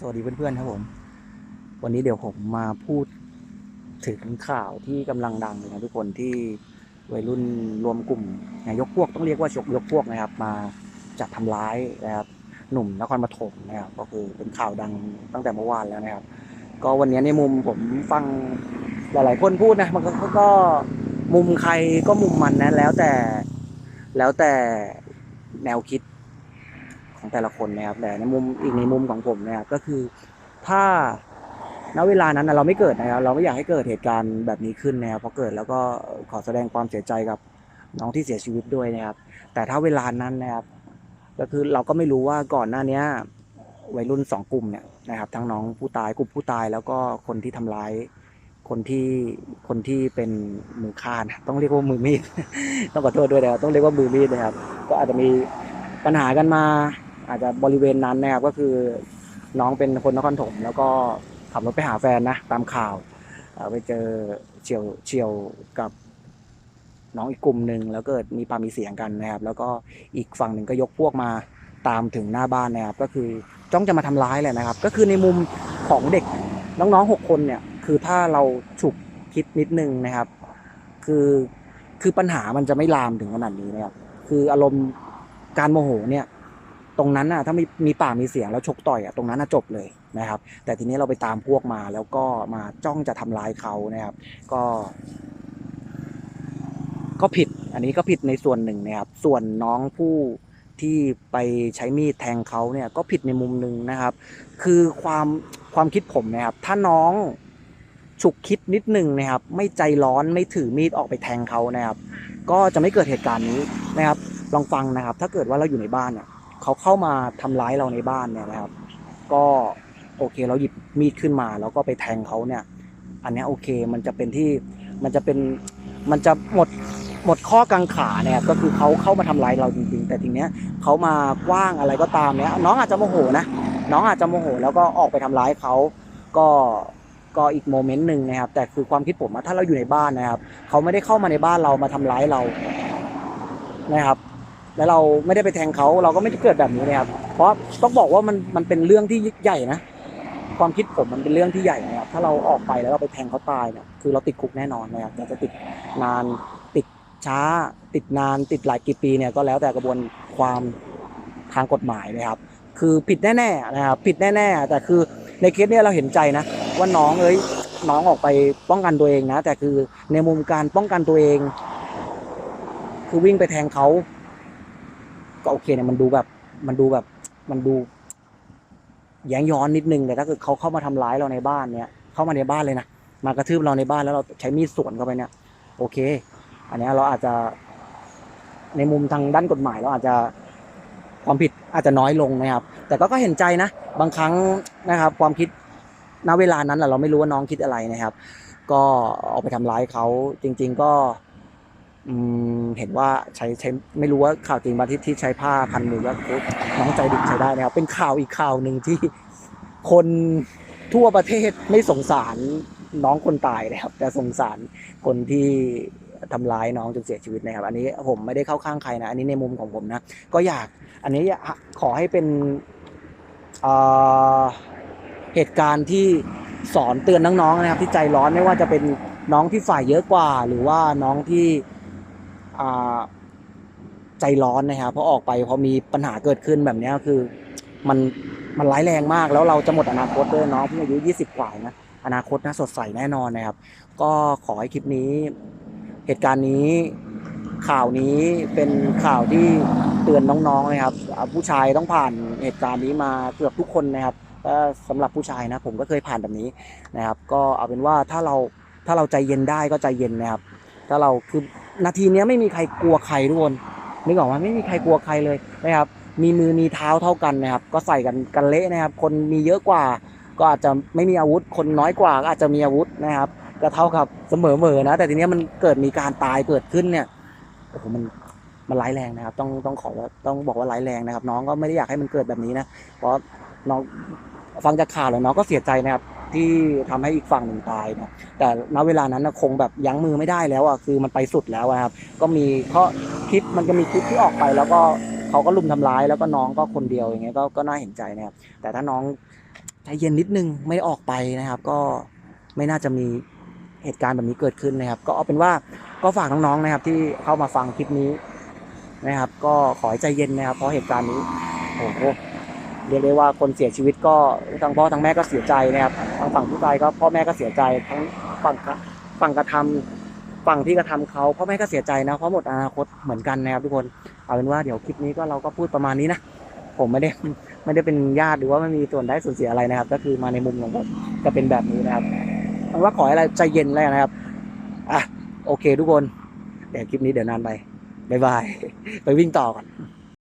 สวัสดีเพื่อนๆครับผม วันนี้เดี๋ยวผมมาพูดถึงข่าวที่กำลังดังเลยนะทุกคนที่วัยรุ่นรวมกลุ่มนายกพวกต้องเรียกว่าชกยกพวกนะครับ มาจัดทำร้ายนะครับหนุ่มนครปฐมนะครับก็คือเป็นข่าวดังตั้งแต่เมื่อวานแล้วนะครับ ก็วันนี้ในมุมผมฟังหลาย ๆ คนพูดนะมันก็ก็มุมใครก็มุมมันนะแล้วแต่แล้วแต่แนวคิด ของแต่ละคนนะครับแต่ในมุมอีกในมุมของผมนะครับก็คือถ้าณเวลานั้นเราไม่เกิดนะครับเราไม่อยากให้เกิดเหตุการณ์แบบนี้ขึ้นนะครับพอเกิดแล้วก็ขอแสดงความเสียใจกับน้องที่เสียชีวิตด้วยนะครับ แต่ถ้าเวลานั้นนะครับ ก็คือเราก็ไม่รู้ว่าก่อนหน้านี้วัยรุ่นสองกลุ่มเนี่ยนะครับทั้งน้องผู้ตายกลุ่มผู้ตายแล้วก็คนที่ทำร้ายคนที่คนที่เป็นมือฆ่านะต้องเรียกว่ามือมีด ต้องขอโทษด้วยนะครับต้องเรียกว่ามือมีดนะครับ ก็อาจจะมีปัญหากันมา อาจจะบริเวณนั้นนะครับก็คือน้องเป็นคนนครถม แล้วก็ขับรถไปหาแฟนนะตามข่าวไปเจอเฉียวเฉียวกับน้องอีกกลุ่มหนึ่งแล้วเกิดมีปามีเสียงกันนะครับ แล้วก็อีกฝั่งหนึ่งก็ยกพวกมาตามถึงหน้าบ้านนะครับ ก็คือจ้องจะมาทำร้ายแหละนะครับ ก็คือในมุมของเด็กน้องๆหกคนเนี่ย คือถ้าเราฉุกคิดนิดนึงนะครับ คือคือปัญหามันจะไม่ลามถึงขนาดนี้นะครับ คืออารมณ์การโมโหเนี่ย ตรงนั้นน่ะถ้ามีมีปากมีเสียงแล้วชกต่อยอะตรงนั้นน่ะจบเลยนะครับ แต่ทีนี้เราไปตามพวกมาแล้วก็มาจ้องจะทำร้ายเขานะครับ ก็ ก็ผิด อันนี้ก็ผิดในส่วนหนึ่งนะครับ ส่วนน้องผู้ที่ไปใช้มีดแทงเขาเนี่ยก็ผิดในมุมหนึ่งนะครับ คือความความคิดผมนะครับ ถ้าน้องฉุกคิดนิดหนึ่งนะครับ ไม่ใจร้อนไม่ถือมีดออกไปแทงเขานะครับ ก็จะไม่เกิดเหตุการณ์นี้นะครับ ลองฟังนะครับ ถ้าเกิดว่าเราอยู่ในบ้านเนี่ย เขาเข้ามาทำร้ายเราในบ้านเนี่ยนะครับ ก็โอเคเราหยิบมีดขึ้นมา แล้วก็ไปแทงเขาเนี่ย อันนี้โอเคมันจะเป็นที่มันจะเป็นมันจะหมดหมดข้อกังขาเนี่ยก็คือเขาเข้ามาทำร้ายเราจริงๆ แต่ทีเนี้ยเขามากว้างอะไรก็ตามเนี่ยน้องอาจจะโมโหนะน้องอาจจะโมโห แล้วก็ออกไปทำร้ายเขาก็ก็อีกโมเมนต์หนึ่งนะครับ แต่คือความคิดผมว่าถ้าเราอยู่ในบ้านนะครับ เขาไม่ได้เข้ามาในบ้านเรามาทำร้ายเรานะครับ แล้วเราไม่ได้ไปแทงเขาเราก็ไม่ได้เกิดแบบนี้นะครับ เพราะต้องบอกว่ามันมันเป็นเรื่องที่ใหญ่นะ ความคิดผมมันเป็นเรื่องที่ใหญ่นะครับ ถ้าเราออกไปแล้วเราไปแทงเขาตายเนี่ย คือเราติดคุกแน่นอนนะครับแต่จะติดนาน ติดช้า ติดนาน ติดหลายกี่ปีเนี่ยก็แล้วแต่กระบวนความทางกฎหมายนะครับ คือผิดแน่ๆนะครับ ผิดแน่ๆ แต่คือในเคสเนี้ยเราเห็นใจนะ ว่าน้องเอ้ย น้องออกไปป้องกันตัวเองนะ แต่คือในมุมการป้องกันตัวเอง คือวิ่งไปแทงเขา ก็โอเคเนี่ยมันดูแบบมันดูแบบมันดูแย้งย้อนนิดนึงแต่ถ้าเกิดเขาเข้ามาทำร้ายเราในบ้านเนี่ย เข้ามาในบ้านเลยนะมากระทืบเราในบ้านแล้วเราใช้มีดสวนเข้าไปเนี่ย โอเค อันนี้เราอาจจะในมุมทางด้านกฎหมายเราอาจจะความผิดอาจจะน้อยลงนะครับ แต่ก็ก็เห็นใจนะ บางครั้งนะครับ ความคิดณเวลานั้นแหละเราไม่รู้ว่าน้องคิดอะไรนะครับ ก็ออกไปทำร้ายเขาจริง ๆ ก็ เห็นว่าใช้ใช้ไม่รู้ว่าข่าวจริงบางที่ที่ใช้ผ้าพันมือว่าโอ๊ยน้องใจดิบใช้ได้นะครับ เป็นข่าวอีกข่าวหนึ่งที่คนทั่วประเทศไม่สงสารน้องคนตายนะครับ แต่สงสารคนที่ทำร้ายน้องจนเสียชีวิตนะครับ อันนี้ผมไม่ได้เข้าข้างใครนะ อันนี้ในมุมของผมนะ ก็อยากอันนี้ขอให้เป็นเเหตุการณ์ที่สอนเตือนน้องๆนะครับ ที่ใจร้อนไม่ว่าจะเป็นน้องที่ฝ่ายเยอะกว่า หรือว่าน้องที่ ใจร้อนนะครับเพราะออกไปพอมีปัญหาเกิดขึ้นแบบนี้คือ มันมันร้ายแรงมาก แล้วเราจะหมดอนาคตด้วยน้องเพิ่งอายุ 20 กว่านะอนาคตน่าสดใสแน่นอนนะครับ ก็ขอให้คลิปนี้ เหตุการณ์นี้ข่าวนี้เป็นข่าวที่เตือนน้องๆนะครับ ผู้ชายต้องผ่านเหตุการณ์นี้มาเกือบทุกคนนะครับก็สำหรับผู้ชายนะผมก็เคยผ่านแบบนี้นะครับ ก็เอาเป็นว่าถ้าเราถ้าเราใจเย็นได้ก็ใจเย็นนะครับ ถ้าเราคือ นาทีนี้ไม่มีใครกลัวใครทุกคนนึกออกไหมไม่มีใครกลัวใครเลยนะครับมีมือมีเท้าเท่ากันนะครับ ก็ใส่กันกันเละนะครับ คนมีเยอะกว่า ก็อาจจะไม่มีอาวุธ คนน้อยกว่าก็อาจจะมีอาวุธนะครับ ก็เท่ากับเสมอเมอนะ แต่ทีนี้มันเกิดมีการตายเกิดขึ้นเนี่ยโอ้โหมันมันร้ายแรงนะครับ ต้องต้องขอว่าต้องบอกว่าร้ายแรงนะครับ น้องก็ไม่ได้อยากให้มันเกิดแบบนี้นะเพราะน้องฟังจากข่าวแล้วน้องก็เสียใจนะครับ ที่ทำให้อีกฝั่งหนึ่งตายนะแต่ณเวลานั้นนะคงแบบยั้งมือไม่ได้แล้วอะคือมันไปสุดแล้วครับ ก็มีข้อคลิปมันก็มีคลิปที่ออกไป แล้วก็เขาก็ลุมทำร้ายแล้วก็น้องก็คนเดียวอย่างเงี้ยก็ก็น่าเห็นใจนะครับแต่ถ้าน้องใจเย็นนิดนึงไม่ออกไปนะครับ ก็ไม่น่าจะมีเหตุการณ์แบบนี้เกิดขึ้นนะครับ ก็เอาเป็นว่าก็ฝากน้องๆนะครับ ที่เข้ามาฟังคลิปนี้นะครับ ก็ขอให้ใจเย็นนะครับเพราะเหตุการณ์นี้โอ้โห เรียกได้ว่าคนเสียชีวิตก็ทั้งพ่อทั้งแม่ก็เสียใจนะครับทางฝั่งผู้ตายก็พ่อแม่ก็เสียใจทั้งฝั่งฝั่งกระทำฝั่งที่กระทำเขาพ่อแม่ก็เสียใจนะเพราะหมดอนาคตเหมือนกันนะครับทุกคนเอาเป็นว่าเดี๋ยวคลิปนี้ก็เราก็พูดประมาณนี้นะผมไม่ได้ไม่ได้เป็นญาติหรือว่าไม่มีส่วนได้ส่วนเสียอะไรนะครับ ก็คือมาในมุมของผมจะเป็นแบบนี้นะครับเอาว่าขอให้อะไรใจเย็นแล้วนะครับอะโอเคทุกคนเดี๋ยวคลิปนี้เดี๋ยวนานไปบ๊ายบายไปวิ่งต่อก่อน